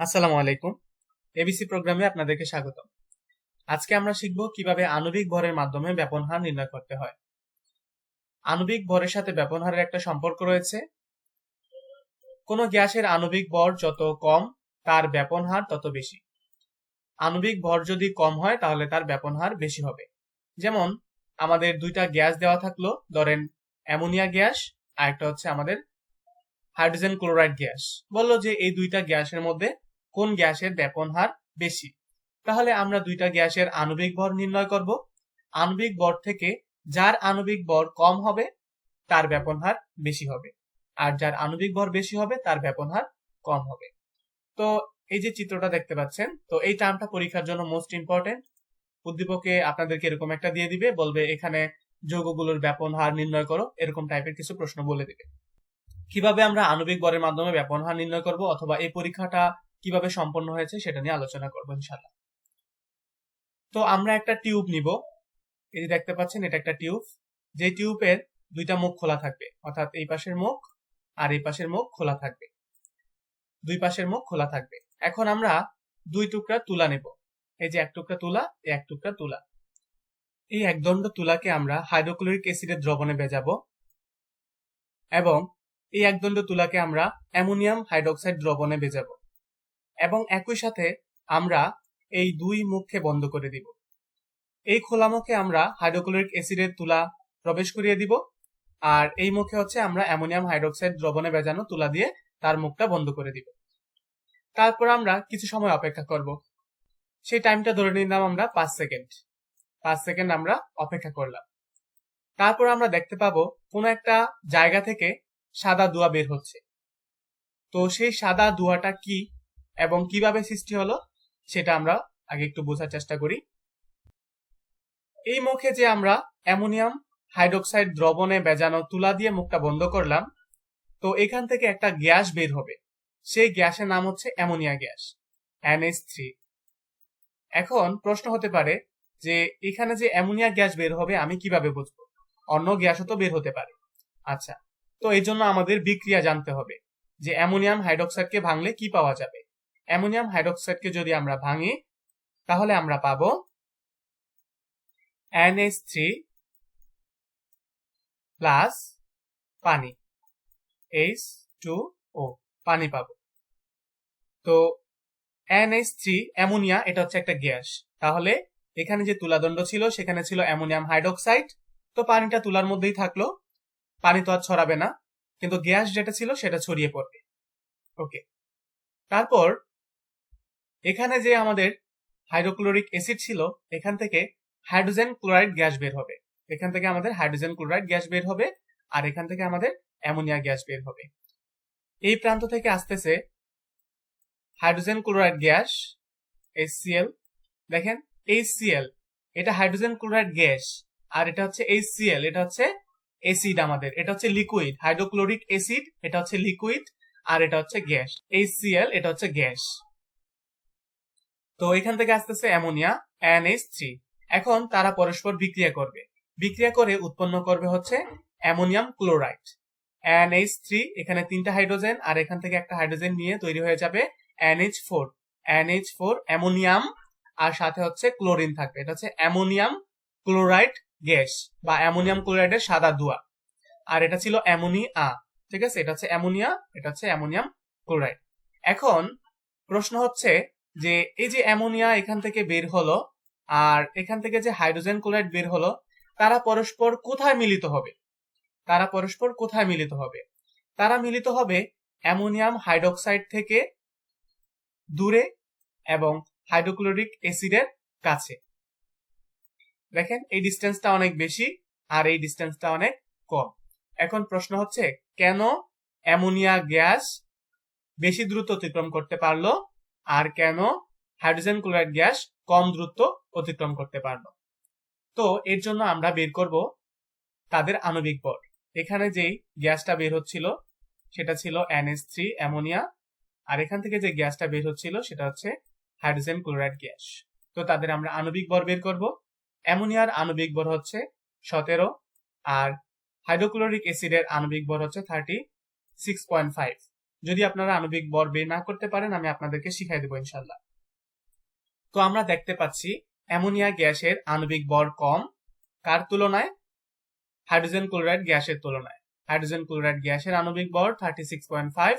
আসসালামু আলাইকুম। এবিসি প্রোগ্রামে আপনাদেরকে স্বাগত আজকে আমরা শিখব কীভাবে আণবিক ভরের মাধ্যমে ব্যাপন হার নির্ণয় করতে হয়। আণবিক ভরের সাথে ব্যাপন হারের একটা সম্পর্ক রয়েছে। কোনো গ্যাসের আণবিক ভর যত কম, তার ব্যাপন হার তত বেশি। আণবিক ভর যদি কম হয়, তাহলে তার ব্যাপন হার বেশি হবে। যেমন, আমাদের দুইটা গ্যাস দেওয়া থাকল, ধরেন অ্যামোনিয়া গ্যাস আর একটা হচ্ছে আমাদের হাইড্রোজেন ক্লোরাইড গ্যাস। বলল যে এই দুইটা গ্যাসের মধ্যে কোন গ্যাসের ব্যাপন হার বেশি? তাহলে আমরা দুইটা গ্যাসের আণবিক ভর নির্ণয় করব। আণবিক ভর থেকে যার আণবিক ভর কম হবে, তার ব্যাপন হার বেশি হবে। আর যার আণবিক ভর বেশি হবে, তার ব্যাপন হার কম হবে। তো এই যে চিত্রটা দেখতে পাচ্ছেন, তো এই টার্মটা পরীক্ষার জন্য মোস্ট ইম্পর্টেন্ট উদ্দীপকে আপনাদেরকে এরকম একটা দিয়ে দিবে, বলবে এখানে যৌগগুলোর ব্যাপন হার নির্ণয় করো, এরকম টাইপের কিছু প্রশ্ন বলে দিবে। কীভাবে আমরা আণবিক ভরের মাধ্যমে ব্যাপন হার নির্ণয় করব, অথবা এই পরীক্ষাটা কীভাবে সম্পন্ন হয়েছে সেটা নিয়ে আলোচনা করব ইনশাল্লাহ তো আমরা একটা টিউব নিব। এই যে দেখতে পাচ্ছেন, এটা একটা টিউব। যে টিউবের দুইটা মুখ খোলা থাকবে, অর্থাৎ এই পাশের মুখ আর এই পাশের মুখ খোলা থাকবে। দুই পাশের মুখ খোলা থাকবে। এখন আমরা দুই টুকরা তুলা নেব। এই যে এক টুকরা তুলা, এই এক টুকরা তুলা। এই একদণ্ড তুলাকে আমরা হাইড্রোক্লোরিক অ্যাসিডের দ্রবণে ভেজাবো এবং এই একদণ্ড তুলাকে আমরা অ্যামোনিয়াম হাইড্রোক্সাইড দ্রবণে ভেজাবো। এবং একই সাথে আমরা এই দুই মুখকে বন্ধ করে দিব। এই খোলা মুখে আমরা হাইড্রোক্লোরিক অ্যাসিডের তুলা প্রবেশ করিয়ে দিব আর এই মুখে হচ্ছে আমরা অ্যামোনিয়াম হাইড্রোক্সাইড দ্রবণে ভেজানো তুলা দিয়ে তার মুখটা বন্ধ করে দিব। তারপর আমরা কিছু সময় অপেক্ষা করব। সেই টাইমটা ধরে নিলাম আমরা পাঁচ সেকেন্ড। পাঁচ সেকেন্ড আমরা অপেক্ষা করলাম। তারপর আমরা দেখতে পাবো কোনো একটা জায়গা থেকে সাদা দুয়া বের হচ্ছে। তো সেই সাদা দুয়াটা কি এবং কীভাবে সৃষ্টি হলো, সেটা আমরা আগে একটু বোঝার চেষ্টা করি। এই মুখে যে আমরা অ্যামোনিয়াম হাইড্রোক্সাইড দ্রবণে বেজানো তুলা দিয়ে মুখটা বন্ধ করলাম, তো এখান থেকে একটা গ্যাস বের হবে। সেই গ্যাসের নাম হচ্ছে অ্যামোনিয়া গ্যাস এনএস থ্রি। এখন প্রশ্ন হতে পারে যে এখানে যে অ্যামোনিয়া গ্যাস বের হবে, আমি কীভাবে বুঝব? অন্য গ্যাসও তো বের হতে পারে। আচ্ছা তো এই জন্য আমাদের বিক্রিয়া জানতে হবে যে অ্যামোনিয়াম হাইড্রোক্সাইডকে ভাঙলে কি পাওয়া যাবে? অ্যামোনিয়াম হাইড্রোক্সাইডকে যদি আমরা ভাঙি, তাহলে আমরা পাবো NH3 প্লাস পানি H2O পানি পাবো। তো NH3 অ্যামোনিয়া, এটা হচ্ছে একটা গ্যাস। তাহলে এখানে যে তুলাদণ্ড ছিল, সেখানে ছিল অ্যামোনিয়াম হাইড্রোক্সাইড। তো পানিটা তুলার মধ্যেই থাকল। পানি তো আর ছড়াবে না, কিন্তু গ্যাস যেটা ছিল, সেটা ছড়িয়ে পড়বে। ওকে। তারপর এখানে যে আমাদের হাইড্রোক্লোরিক অ্যাসিড ছিল, এখান থেকে হাইড্রোজেন ক্লোরাইড গ্যাস বের হবে। এখান থেকে আমাদের হাইড্রোজেন ক্লোরাইড গ্যাস বের হবে আর এখান থেকে আমাদের অ্যামোনিয়া গ্যাস বের হবে। এই প্রান্ত থেকে আসতেছে হাইড্রোজেন ক্লোরাইড গ্যাস HCl দেখেন HCl এটা হাইড্রোজেন ক্লোরাইড গ্যাস আর এটা হচ্ছে HCl এটা হচ্ছে অ্যাসিড আমাদের, এটা হচ্ছে লিকুইড, হাইড্রোক্লোরিক অ্যাসিড, এটা হচ্ছে লিকুইড আর এটা হচ্ছে গ্যাস। HCl এটা হচ্ছে গ্যাস। তো এখান থেকে আসতেছে অ্যামোনিয়া NH3 এখন তারা পরস্পর বিক্রিয়া করবে। বিক্রিয়া করে উৎপন্ন করবে হচ্ছে অ্যামোনিয়াম ক্লোরাইড। NH3 এখানে তিনটা হাইড্রোজেন আর এখান থেকে একটা হাইড্রোজেন নিয়ে তৈরি হয়ে যাবে NH4 NH4 অ্যামোনিয়াম আর সাথে হচ্ছে ক্লোরিন থাকবে। এটা হচ্ছে অ্যামোনিয়াম ক্লোরাইড গ্যাস বা অ্যামোনিয়াম ক্লোরাইডের সাদা দুয়া। আর এটা ছিল অ্যামোনিয়া, ঠিক আছে? এটা হচ্ছে অ্যামোনিয়া, এটা হচ্ছে অ্যামোনিয়াম ক্লোরাইড। এখন প্রশ্ন হচ্ছে যে এই যে অ্যামোনিয়া এখান থেকে বের হলো আর এখান থেকে যে হাইড্রোজেন ক্লোরাইড বের হলো, তারা পরস্পর কোথায় মিলিত হবে? তারা পরস্পর কোথায় মিলিত হবে? তারা মিলিত হবে অ্যামোনিয়াম হাইড্রোক্সাইড থেকে দূরে এবং হাইড্রোক্লোরিক অ্যাসিডের কাছে। দেখেন, এই ডিস্টেন্সটা অনেক বেশি আর এই ডিস্টেন্সটা অনেক কম। এখন প্রশ্ন হচ্ছে, কেন অ্যামোনিয়া গ্যাস বেশি দ্রুত অতিক্রম করতে পারল আর কেন হাইড্রোজেন ক্লোরাইড গ্যাস কম দ্রুত অতিক্রম করতে পারল তো এর জন্য আমরা বের করব তাদের আণবিক ভর এখানে যেই গ্যাসটা বের হচ্ছিল, সেটা ছিল এনএস থ্রি অ্যামোনিয়া, আর এখান থেকে যে গ্যাসটা বের হচ্ছিল, সেটা হচ্ছে হাইড্রোজেন ক্লোরাইড গ্যাস। তো তাদের আমরা আণবিক ভর বের করব। অ্যামোনিয়ার আণবিক ভর হচ্ছে সতেরো, আর হাইড্রোক্লোরিক অ্যাসিডের আণবিক ভর হচ্ছে থার্টি সিক্স পয়েন্ট ফাইভ যদি আপনারা আণবিক ভর বের না করতে পারেন, আমি আপনাদেরকে শিখাই দেবো ইনশাল্লাহ তো আমরা দেখতে পাচ্ছি, অ্যামোনিয়া গ্যাসের আণবিক ভর কম। কার তুলনায়? হাইড্রোজেন ক্লোরাইড গ্যাসের তুলনায়। হাইড্রোজেন ক্লোরাইড গ্যাসের আণবিক বর থার্টি সিক্স পয়েন্ট ফাইভ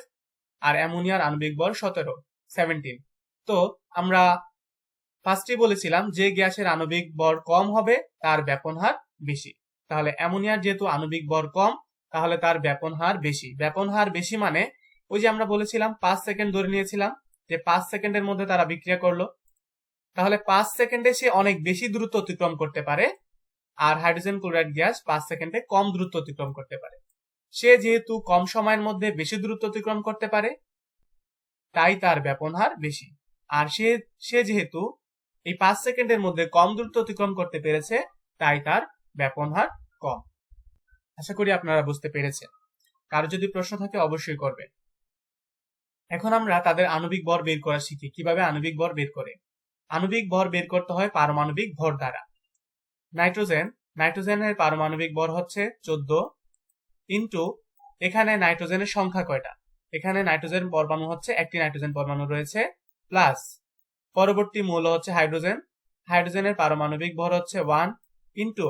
আর অ্যামোনিয়ার আণবিক ভর সতেরো, সেভেন্টিন। তো আমরা ফার্স্টে বলেছিলাম, যে গ্যাসের আণবিক বর কম হবে, তার ব্যাপন হার বেশি। তাহলে অ্যামোনিয়ার যেহেতু আণবিক বর কম, তাহলে তার ব্যাপন হার বেশি। ব্যাপন হার বেশি মানে ওই যে আমরা বলেছিলাম, পাঁচ সেকেন্ড ধরে নিয়েছিলাম, যে পাঁচ সেকেন্ডের মধ্যে তারা বিক্রিয়া করল। তাহলে পাঁচ সেকেন্ডে সে অনেক বেশি দ্রুত অতিক্রম করতে পারে, আর হাইড্রোজেন ক্লোরাইড গ্যাস পাঁচ সেকেন্ডে কম দ্রুত অতিক্রম করতে পারে। সে যেহেতু কম সময়ের মধ্যে বেশি দ্রুত অতিক্রম করতে পারে, তাই তার ব্যাপন হার বেশি। আর সে সে যেহেতু এই পাঁচ সেকেন্ডের মধ্যে কম দ্রুত অতিক্রম করতে পেরেছে, তাই তার ব্যাপন হার কম। আশা করি আপনারা বুঝতে পেরেছেন। কারও যদি প্রশ্ন থাকে অবশ্যই করবে এখন আমরা তাদের আণবিক ভর বের করা শিখি। কীভাবে আণবিক ভর বের করে? আণবিক ভর বের করতে হয় পারমাণবিক ভর দ্বারা। নাইট্রোজেন, নাইট্রোজেনের পারমাণবিক ভর হচ্ছে চোদ্দ ইন্টু, এখানে নাইট্রোজেনের সংখ্যা কয়টা? এখানে নাইট্রোজেন পরমাণু হচ্ছে, একটি নাইট্রোজেন পরমাণু রয়েছে, প্লাস পরবর্তী মৌল হচ্ছে হাইড্রোজেন। হাইড্রোজেনের পারমাণবিক ভর হচ্ছে ওয়ান ইন্টু,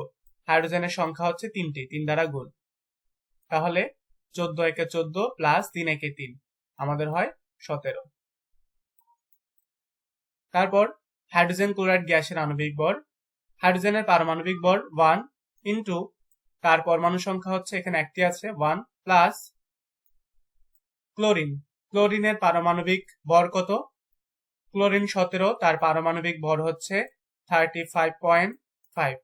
হাইড্রোজেনের সংখ্যা হচ্ছে তিনটি, তিন দ্বারা গুণ। তাহলে চোদ্দ একে চোদ্দ প্লাস তিন একে তিন। আমাদের হয় সতেরো। তারপর হাইড্রোজেন ক্লোরাইড গ্যাসের আণবিক ভর হাইড্রোজেনের পারমাণবিক ভর ওয়ান ইন্টু তার পরমাণু সংখ্যা হচ্ছে এখানে একটি আছে, ওয়ান প্লাস ক্লোরিন। ক্লোরিনের পারমাণবিক ভর কত? ক্লোরিন সতেরো, তার পারমাণবিক ভর হচ্ছে thirty five point five.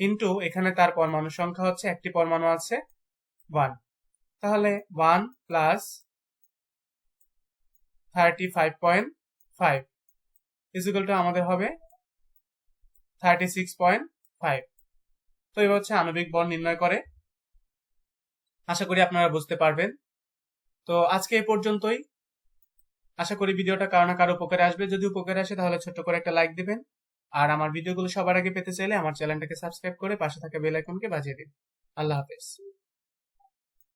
Into এখানে তার পরমাণু সংখ্যা হচ্ছে, একটি পরমাণু আছে, ওয়ান। তাহলে one plus thirty five point five is equal to আমাদের হবে থার্টি সিক্স পয়েন্ট ফাইভ তো এবার হচ্ছে আণবিক বল নির্ণয় করে। আশা করি আপনারা বুঝতে পারবেন। তো আজকে এই পর্যন্তই। আশা করি ভিডিওটা কারও না কারও উপকারে আসবে। যদি উপকারে আসে তাহলে ছোট্ট করে একটা লাইক দিবেন। আর আমার ভিডিওগুলো সবার আগে পেতে চাইলে আমার চ্যানেলটাকে সাবস্ক্রাইব করে পাশে থাকা বেল আইকনকে বাজিয়ে দিন। আল্লাহ হাফেজ।